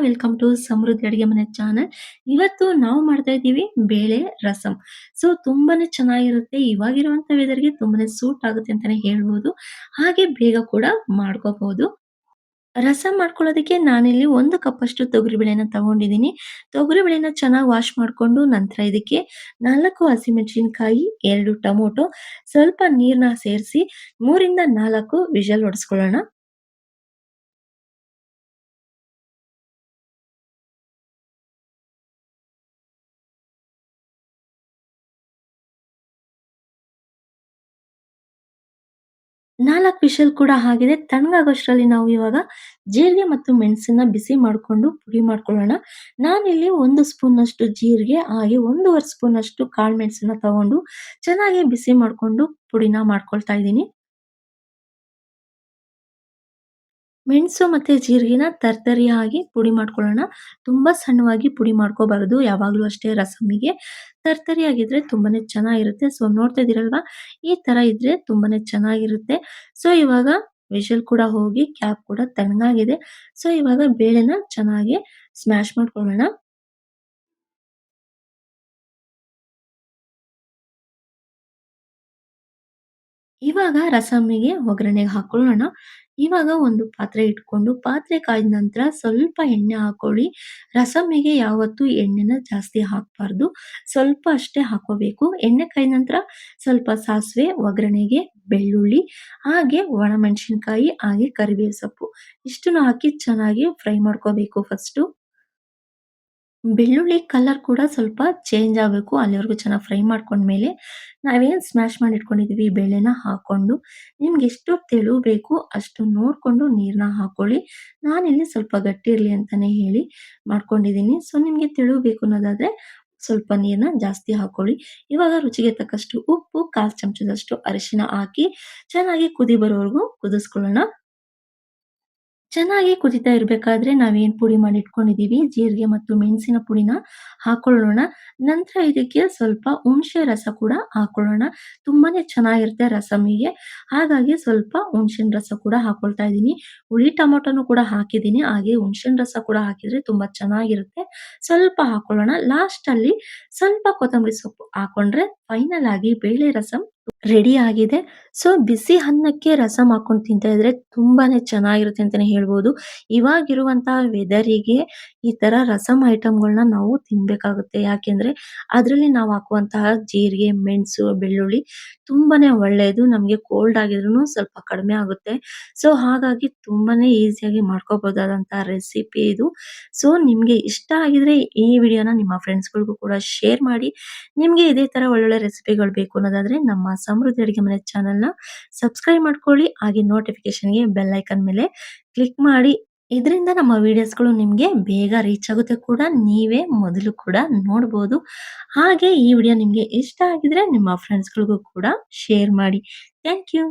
Welcome to ಸಮೃದ್ಧಿ ಅಡುಗೆ ಮನೆ channel. ಇವತ್ತು ನಾವು ಮಾಡ್ತಾ ಇದ್ದೀವಿ ಬೇಳೆ ರಸಂ. ಸೊ ತುಂಬಾನೇ ಚೆನ್ನಾಗಿರುತ್ತೆ. ಇವಾಗಿರುವಂತ ವೆದರ್‌ಗೆ ತುಂಬಾನೇ ಸೂಟ್ ಆಗುತ್ತೆ ಅಂತಾನೆ ಹೇಳ್ಬೋದು. ಹಾಗೆ ಬೇಗ ಕೂಡ ಮಾಡ್ಕೋಬಹುದು. ರಸಂ ಮಾಡ್ಕೊಳ್ಳೋದಕ್ಕೆ ನಾನಿಲ್ಲಿ 1 ಕಪ್ಪಷ್ಟು ತೊಗರಿಬೇಳೆನ ತಗೊಂಡಿದ್ದೀನಿ. ತೊಗರಿಬೇಳೆನ ಚೆನ್ನಾಗಿ ವಾಶ್ ಮಾಡ್ಕೊಂಡು ನಂತರ ಇದಕ್ಕೆ ನಾಲ್ಕು ಹಸಿಮೆಣಸಿನಕಾಯಿ, ಎರಡು ಟೊಮೊಟೊ, ಸ್ವಲ್ಪ ನೀರನ್ನ ಸೇರಿಸಿ 3ರಿಂದ 4 ವಿಷಲ್ ಹೊಡೆಸ್ಕೊಳ್ಳೋಣ. ನಾಲ್ಕು ವಿಷಲ್ ಕೂಡ ಆಗಿದೆ. ತಣ್ಣಗಾಗೋಷ್ಟರಲ್ಲಿ ನಾವು ಇವಾಗ ಜೀರಿಗೆ ಮತ್ತು ಮೆಣಸನ್ನ ಬಿಸಿ ಮಾಡ್ಕೊಂಡು ಪುಡಿ ಮಾಡ್ಕೊಳ್ಳೋಣ. ನಾನಿಲ್ಲಿ 1 ಸ್ಪೂನಷ್ಟು ಜೀರಿಗೆ, ಹಾಗೆ ಒಂದೂವರೆ ಸ್ಪೂನ್ ಅಷ್ಟು ಕಾಳು ಮೆಣಸನ್ನ ತಗೊಂಡು ಚೆನ್ನಾಗಿ ಬಿಸಿ ಮಾಡ್ಕೊಂಡು ಪುಡಿನ ಮಾಡ್ಕೊಳ್ತಾ ಇದ್ದೀನಿ. ಮೆಣಸು ಮತ್ತೆ ಜೀರಿಗೆನ ತರ್ತರಿಯಾಗಿ ಪುಡಿ ಮಾಡ್ಕೊಳ್ಳೋಣ. ತುಂಬಾ ಸಣ್ಣವಾಗಿ ಪುಡಿ ಮಾಡ್ಕೋಬಾರ್ದು, ಯಾವಾಗಲೂ ಅಷ್ಟೇ ರಸಮ್ಮಿಗೆ. ತರ್ತರಿಯಾಗಿದ್ರೆ ತುಂಬಾನೇ ಚೆನ್ನಾಗಿರುತ್ತೆ. ಸೊ ನೋಡ್ತಾ ಇದ್ದೀರಲ್ವಾ? ಈ ತರ ಇದ್ರೆ ತುಂಬಾನೇ ಚೆನ್ನಾಗಿರುತ್ತೆ. ಸೊ ಇವಾಗ ವಿಷಲ್ ಕೂಡ ಹೋಗಿ, ಕ್ಯಾಪ್ ಕೂಡ ತಣ್ಣಗಾಗಿದೆ. ಸೊ ಇವಾಗ ಬೇಳೆನ ಚೆನ್ನಾಗಿ ಸ್ಮ್ಯಾಶ್ ಮಾಡ್ಕೊಳ್ಳೋಣ. ಇವಾಗ ರಸಮ್ಮಿಗೆ ಒಗ್ಗರಣೆಗೆ ಹಾಕೊಳ್ಳೋಣ. ಇವಾಗ ಒಂದು ಪಾತ್ರೆ ಇಟ್ಕೊಂಡು ಪಾತ್ರೆ ಕಾಯ್ದ ನಂತರ ಸ್ವಲ್ಪ ಎಣ್ಣೆ ಹಾಕೊಳ್ಳಿ. ರಸಮ್ಮಿಗೆ ಯಾವತ್ತೂ ಎಣ್ಣೆನ ಜಾಸ್ತಿ ಹಾಕಬಾರ್ದು. ಸ್ವಲ್ಪ ಅಷ್ಟೇ ಹಾಕೋಬೇಕು. ಎಣ್ಣೆ ಕಾಯ್ದ ನಂತರ ಸ್ವಲ್ಪ ಸಾಸಿವೆ, ಒಗ್ಗರಣೆಗೆ ಬೆಳ್ಳುಳ್ಳಿ, ಹಾಗೆ ಒಣಮೆಣಸಿನ್ಕಾಯಿ ಹಾಗೆ ಕರಿಬೇವು ಸೊಪ್ಪು ಇಷ್ಟನ್ನು ಹಾಕಿ ಚೆನ್ನಾಗಿ ಫ್ರೈ ಮಾಡ್ಕೋಬೇಕು ಫಸ್ಟು. ಬೆಳ್ಳುಳ್ಳಿ ಕಲರ್ ಕೂಡ ಸ್ವಲ್ಪ ಚೇಂಜ್ ಆಗಬೇಕು. ಅಲ್ಲಿವರೆಗೂ ಚೆನ್ನಾಗಿ ಫ್ರೈ ಮಾಡ್ಕೊಂಡ್ಮೇಲೆ ನಾವೇನು ಸ್ಮ್ಯಾಶ್ ಮಾಡಿ ಇಟ್ಕೊಂಡಿದೀವಿ ಬೇಳೆನ ಹಾಕ್ಕೊಂಡು ನಿಮ್ಗೆ ಎಷ್ಟು ತೆಳು ಬೇಕು ಅಷ್ಟು ನೋಡಿಕೊಂಡು ನೀರನ್ನ ಹಾಕೊಳ್ಳಿ. ನಾನಿಲ್ಲಿ ಸ್ವಲ್ಪ ಗಟ್ಟಿ ಇರಲಿ ಅಂತಲೇ ಹೇಳಿ ಮಾಡ್ಕೊಂಡಿದ್ದೀನಿ. ಸೊ ನಿಮಗೆ ತೆಳು ಬೇಕು ಅನ್ನೋದಾದರೆ ಸ್ವಲ್ಪ ನೀರನ್ನ ಜಾಸ್ತಿ ಹಾಕೊಳ್ಳಿ. ಇವಾಗ ರುಚಿಗೆ ತಕ್ಕಷ್ಟು ಉಪ್ಪು, 1/4 ಚಮಚದಷ್ಟು ಅರಿಶಿನ ಹಾಕಿ ಚೆನ್ನಾಗಿ ಕುದಿ ಬರೋವರೆಗೂ ಕುದಿಸ್ಕೊಳ್ಳೋಣ. ಚೆನ್ನಾಗಿ ಕುದಿತಾ ಇರಬೇಕಾದ್ರೆ ನಾವೇನು ಪುಡಿ ಮಾಡಿ ಇಟ್ಕೊಂಡಿದ್ದೀವಿ ಜೀರಿಗೆ ಮತ್ತು ಮೆಣಸಿನ ಪುಡಿನ ಹಾಕೊಳ್ಳೋಣ. ನಂತರ ಇದಕ್ಕೆ ಸ್ವಲ್ಪ ಹುಣಸೆ ರಸ ಕೂಡ ಹಾಕೊಳ್ಳೋಣ. ತುಂಬಾನೇ ಚೆನ್ನಾಗಿರುತ್ತೆ ರಸಮಿಗೆ ಹಾಗಾಗಿ ಸ್ವಲ್ಪ ಹುಣಸೆಹಣ್ಣು ರಸ ಕೂಡ ಹಾಕೊಳ್ತಾ ಇದ್ದೀನಿ. ಹುಳಿ ಟೊಮೊಟೊನು ಕೂಡ ಹಾಕಿದ್ದೀನಿ. ಹಾಗೆ ಹುಣಸೆಹಣ್ಣು ರಸ ಕೂಡ ಹಾಕಿದ್ರೆ ತುಂಬಾ ಚೆನ್ನಾಗಿರುತ್ತೆ. ಸ್ವಲ್ಪ ಹಾಕೊಳ್ಳೋಣ. ಲಾಸ್ಟಲ್ಲಿ ಸ್ವಲ್ಪ ಕೊತ್ತಂಬರಿ ಸೊಪ್ಪು ಹಾಕೊಂಡ್ರೆ ಫೈನಲ್ ಆಗಿ ಬೇಳೆ ರಸಂ ರೆಡಿ ಆಗಿದೆ. ಸೊ ಬಿಸಿ ಅನ್ನಕ್ಕೆ ರಸಂ ಹಾಕೊಂಡು ತಿಂತಾ ಇದ್ರೆ ತುಂಬಾನೇ ಚೆನ್ನಾಗಿರುತ್ತೆ ಅಂತಾನೆ ಹೇಳ್ಬೋದು. ಇವಾಗಿರುವಂತಹ ವೆದರಿಗೆ ಈ ತರ ರಸಂ ಐಟಮ್‌ಗಳನ್ನ ನಾವು ತಿನ್ಬೇಕಾಗುತ್ತೆ. ಯಾಕೆಂದ್ರೆ ಅದ್ರಲ್ಲಿ ನಾವು ಹಾಕುವಂತಹ ಜೀರಿಗೆ, ಮೆಣಸು, ಬೆಳ್ಳುಳ್ಳಿ ತುಂಬಾನೇ ಒಳ್ಳೆಯದು. ನಮ್ಗೆ ಕೋಲ್ಡ್ ಆಗಿದ್ರು ಸ್ವಲ್ಪ ಕಡಿಮೆ ಆಗುತ್ತೆ. ಸೊ ಹಾಗಾಗಿ ತುಂಬಾನೇ ಈಸಿಯಾಗಿ ಮಾಡ್ಕೋಬಹುದಾದಂತಹ ರೆಸಿಪಿ ಇದು. ಸೊ ನಿಮ್ಗೆ ಇಷ್ಟ ಆಗಿದ್ರೆ ಈ ವಿಡಿಯೋನ ನಿಮ್ಮ ಫ್ರೆಂಡ್ಸ್‌ಗಳಿಗೂ ಕೂಡ ಶೇರ್ ಮಾಡಿ. ನಿಮ್ಗೆ ಇದೇ ತರ ಒಳ್ಳೊಳ್ಳೆ ರೆಸಿಪಿಗಳು ಬೇಕು ಅನ್ನೋದಾದ್ರೆ ನಮ್ಮ ಸಮೃದ್ಧಿ ಅಡುಗೆ ಮನೆ ಚಾನಲ್‌ನ ಸಬ್ಸ್ಕ್ರೈಬ್ ಮಾಡ್ಕೊಳ್ಳಿ. ಹಾಗೆ ನೋಟಿಫಿಕೇಷನ್‌ಗೆ ಬೆಲ್ ಐಕನ್ ಮೇಲೆ ಕ್ಲಿಕ್ ಮಾಡಿ. ಇದರಿಂದ ನಮ್ಮ ವಿಡಿಯೋಸ್‌ಗಳು ನಿಮಗೆ ಬೇಗ ರೀಚ್ ಆಗುತ್ತೆ ಕೂಡ, ನೀವೇ ಮೊದಲು ಕೂಡ ನೋಡ್ಬೋದು. ಹಾಗೆ ಈ ವಿಡಿಯೋ ನಿಮಗೆ ಇಷ್ಟ ಆಗಿದ್ರೆ ನಿಮ್ಮ ಫ್ರೆಂಡ್ಸ್‌ಗಳಿಗೂ ಕೂಡ ಶೇರ್ ಮಾಡಿ. Thank you.